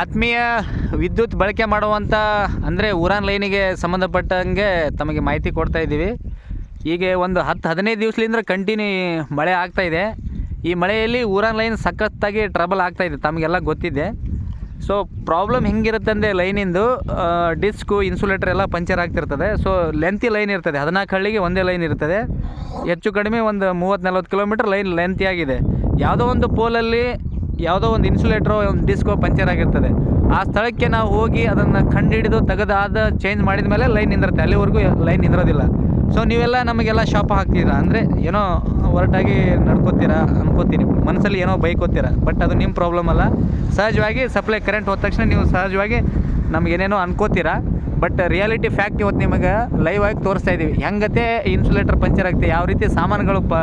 ಆತ್ಮೀಯ ವಿದ್ಯುತ್ ಬಳಕೆ ಮಾಡುವಂಥ ಅಂದರೆ ಊರಾನ್ ಲೈನಿಗೆ ಸಂಬಂಧಪಟ್ಟಂಗೆ ತಮಗೆ ಮಾಹಿತಿ ಕೊಡ್ತಾ ಇದ್ದೀವಿ. ಹೀಗೆ ಒಂದು ಹತ್ತು ಹದಿನೈದು ದಿವಸದಿಂದ ಕಂಟಿನ್ಯೂ ಮಳೆ ಆಗ್ತಾ ಇದೆ. ಈ ಮಳೆಯಲ್ಲಿ ಊರಾನ್ ಲೈನ್ ಸಖತ್ತಾಗಿ ಟ್ರಬಲ್ ಆಗ್ತಾ ಇದೆ, ತಮಗೆಲ್ಲ ಗೊತ್ತಿದೆ. ಸೊ ಪ್ರಾಬ್ಲಮ್ ಹೆಂಗಿರುತ್ತೆ ಅಂದರೆ ಲೈನಿಂದು ಡಿಸ್ಕು ಇನ್ಸುಲೇಟರ್ ಎಲ್ಲ ಪಂಚರ್ ಆಗ್ತಿರ್ತದೆ. ಸೊ ಲೆಂತಿ ಲೈನ್ ಇರ್ತದೆ, ಹದಿನಾಲ್ಕು ಹಳ್ಳಿಗೆ ಒಂದೇ ಲೈನ್ ಇರ್ತದೆ. ಹೆಚ್ಚು ಕಡಿಮೆ ಒಂದು ಮೂವತ್ತು ನಲ್ವತ್ತು ಕಿಲೋಮೀಟ್ರ್ ಲೈನ್ ಲೆಂತಿಯಾಗಿದೆ ಯಾವುದೋ ಒಂದು ಪೋಲಲ್ಲಿ ಯಾವುದೋ ಒಂದು ಇನ್ಸುಲೇಟ್ರೋ ಒಂದು ಡಿಸ್ಕೋ ಪಂಚರ್ ಆಗಿರ್ತದೆ. ಆ ಸ್ಥಳಕ್ಕೆ ನಾವು ಹೋಗಿ ಅದನ್ನು ಕಂಡುಹಿಡಿದು ತೆಗೆದಾದ ಚೇಂಜ್ ಮಾಡಿದ ಮೇಲೆ ಲೈನ್ ನಿಂದಿರುತ್ತೆ. ಅಲ್ಲಿವರೆಗೂ ಲೈನ್ ನಿಂದಿರೋದಿಲ್ಲ. ಸೊ ನೀವೆಲ್ಲ ನಮಗೆಲ್ಲ ಶಾಪ ಹಾಕ್ತೀರಾ? ಅಂದರೆ ಏನೋ ಹೊರಟಾಗಿ ನಡ್ಕೋತೀರಾ ಅನ್ಕೋತೀನಿ. ಮನಸ್ಸಲ್ಲಿ ಏನೋ ಬೈಕೋತೀರಾ. ಬಟ್ ಅದು ನಿಮ್ಮ ಪ್ರಾಬ್ಲಮ್ ಅಲ್ಲ. ಸಹಜವಾಗಿ ಸಪ್ಲೈ ಕರೆಂಟ್ ಹೋದ ತಕ್ಷಣ ನೀವು ಸಹಜವಾಗಿ ನಮಗೇನೇನೋ ಅನ್ಕೋತೀರಾ. ಬಟ್ ರಿಯಾಲಿಟಿ ಫ್ಯಾಕ್ಟ್ ಇವತ್ತು ನಿಮಗೆ ಲೈವ್ ಆಗಿ ತೋರಿಸ್ತಾ ಇದ್ದೀವಿ ಹೆಂಗತೆ ಇನ್ಸುಲೇಟರ್ ಪಂಚರ್ ಆಗುತ್ತೆ ಯಾವ ರೀತಿ ಸಾಮಾನುಗಳು ಪ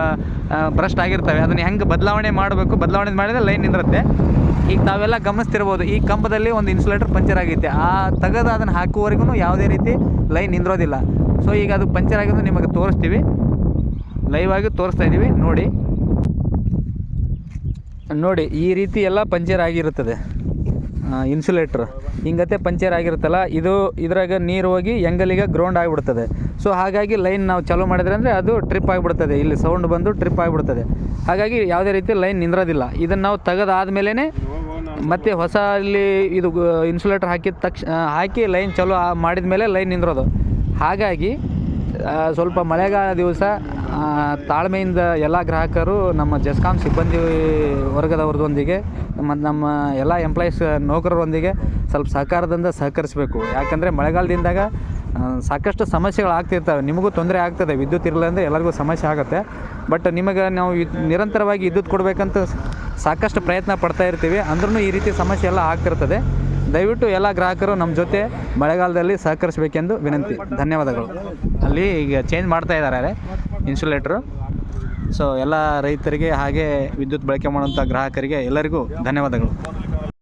ಭ್ರಷ್ಟ ಆಗಿರ್ತವೆ, ಅದನ್ನು ಹೆಂಗೆ ಬದಲಾವಣೆ ಮಾಡಬೇಕು, ಬದಲಾವಣೆ ಮಾಡಿದ್ರೆ ಲೈನ್ ನಿಂದಿರುತ್ತೆ. ಈಗ ತಾವೆಲ್ಲ ಗಮನಿಸ್ತಿರ್ಬೋದು, ಈ ಕಂಬದಲ್ಲಿ ಒಂದು ಇನ್ಸುಲೇಟರ್ ಪಂಚರ್ ಆಗೈತೆ. ಆ ತೆಗೆದು ಅದನ್ನು ಹಾಕುವವರೆಗೂ ಯಾವುದೇ ರೀತಿ ಲೈನ್ ನಿಂದಿರೋದಿಲ್ಲ. ಸೊ ಈಗ ಅದು ಪಂಚರ್ ಆಗಿದ್ದು ನಿಮಗೆ ತೋರಿಸ್ತೀವಿ. ಲೈವ್ ಆಗಿ ತೋರಿಸ್ತಾ ಇದ್ದೀವಿ ನೋಡಿ. ನೋಡಿ, ಈ ರೀತಿ ಎಲ್ಲ ಪಂಚರ್ ಆಗಿರುತ್ತದೆ. ಇನ್ಸುಲೇಟ್ರ್ ಹಿಂಗತೆ ಪಂಚರ್ ಆಗಿರುತ್ತಲ್ಲ, ಇದು ಇದ್ರಾಗ ನೀರು ಹೋಗಿ ಎಂಗಲಿಗೆ ಗ್ರೌಂಡ್ ಆಗಿಬಿಡ್ತದೆ. ಸೊ ಹಾಗಾಗಿ ಲೈನ್ ನಾವು ಚಾಲೂ ಮಾಡಿದ್ರೆ ಅಂದರೆ ಅದು ಟ್ರಿಪ್ ಆಗಿಬಿಡ್ತದೆ. ಇಲ್ಲಿ ಸೌಂಡ್ ಬಂದು ಟ್ರಿಪ್ ಆಗಿಬಿಡ್ತದೆ. ಹಾಗಾಗಿ ಯಾವುದೇ ರೀತಿ ಲೈನ್ ನಿಂದ್ರೋದಿಲ್ಲ. ಇದನ್ನು ನಾವು ತೆಗೆದಾದ್ಮೇಲೆ ಮತ್ತೆ ಹೊಸ ಇಲ್ಲಿ ಇದು ಇನ್ಸುಲೇಟರ್ ಹಾಕಿದ ತಕ್ಷಣ ಹಾಕಿ ಲೈನ್ ಚಾಲೂ ಮಾಡಿದ ಮೇಲೆ ಲೈನ್ ನಿಂದ್ರೋದು. ಹಾಗಾಗಿ ಸ್ವಲ್ಪ ಮಳೆಗಾಲ ದಿವಸ ತಾಳ್ಮೆಯಿಂದ ಎಲ್ಲ ಗ್ರಾಹಕರು ನಮ್ಮ ಜೆಸ್ಕಾಂ ಸಿಬ್ಬಂದಿ ವರ್ಗದವ್ರದೊಂದಿಗೆ ಮತ್ತು ನಮ್ಮ ಎಲ್ಲ ಎಂಪ್ಲಾಯೀಸ್ ನೌಕರರೊಂದಿಗೆ ಸ್ವಲ್ಪ ಸಹಕಾರದಿಂದ ಸಹಕರಿಸಬೇಕು. ಯಾಕಂದರೆ ಮಳೆಗಾಲದಿಂದಾಗ ಸಾಕಷ್ಟು ಸಮಸ್ಯೆಗಳು ಆಗ್ತಿರ್ತವೆ. ನಿಮಗೂ ತೊಂದರೆ ಆಗ್ತದೆ. ವಿದ್ಯುತ್ ಇರಲಿಲ್ಲ ಅಂದರೆ ಎಲ್ಲರಿಗೂ ಸಮಸ್ಯೆ ಆಗುತ್ತೆ. ಬಟ್ ನಿಮಗೆ ನಾವು ನಿರಂತರವಾಗಿ ವಿದ್ಯುತ್ ಕೊಡಬೇಕಂತ ಸಾಕಷ್ಟು ಪ್ರಯತ್ನ ಪಡ್ತಾ ಇರ್ತೀವಿ. ಅಂದ್ರೂ ಈ ರೀತಿ ಸಮಸ್ಯೆ ಎಲ್ಲ ಆಗ್ತಿರ್ತದೆ. ದಯವಿಟ್ಟು ಎಲ್ಲ ಗ್ರಾಹಕರು ನಮ್ಮ ಜೊತೆ ಮಳೆಗಾಲದಲ್ಲಿ ಸಹಕರಿಸಬೇಕೆಂದು ವಿನಂತಿ. ಧನ್ಯವಾದಗಳು. ಅಲ್ಲಿ ಈಗ ಚೇಂಜ್ ಮಾಡ್ತಾ ಇದ್ದಾರೆ ಇನ್ಸುಲೇಟ್ರು ಸೊ ಎಲ್ಲ ರೈತರಿಗೆ ಹಾಗೆ ವಿದ್ಯುತ್ ಬಳಕೆ ಮಾಡುವಂಥ ಗ್ರಾಹಕರಿಗೆ ಎಲ್ಲರಿಗೂ ಧನ್ಯವಾದಗಳು.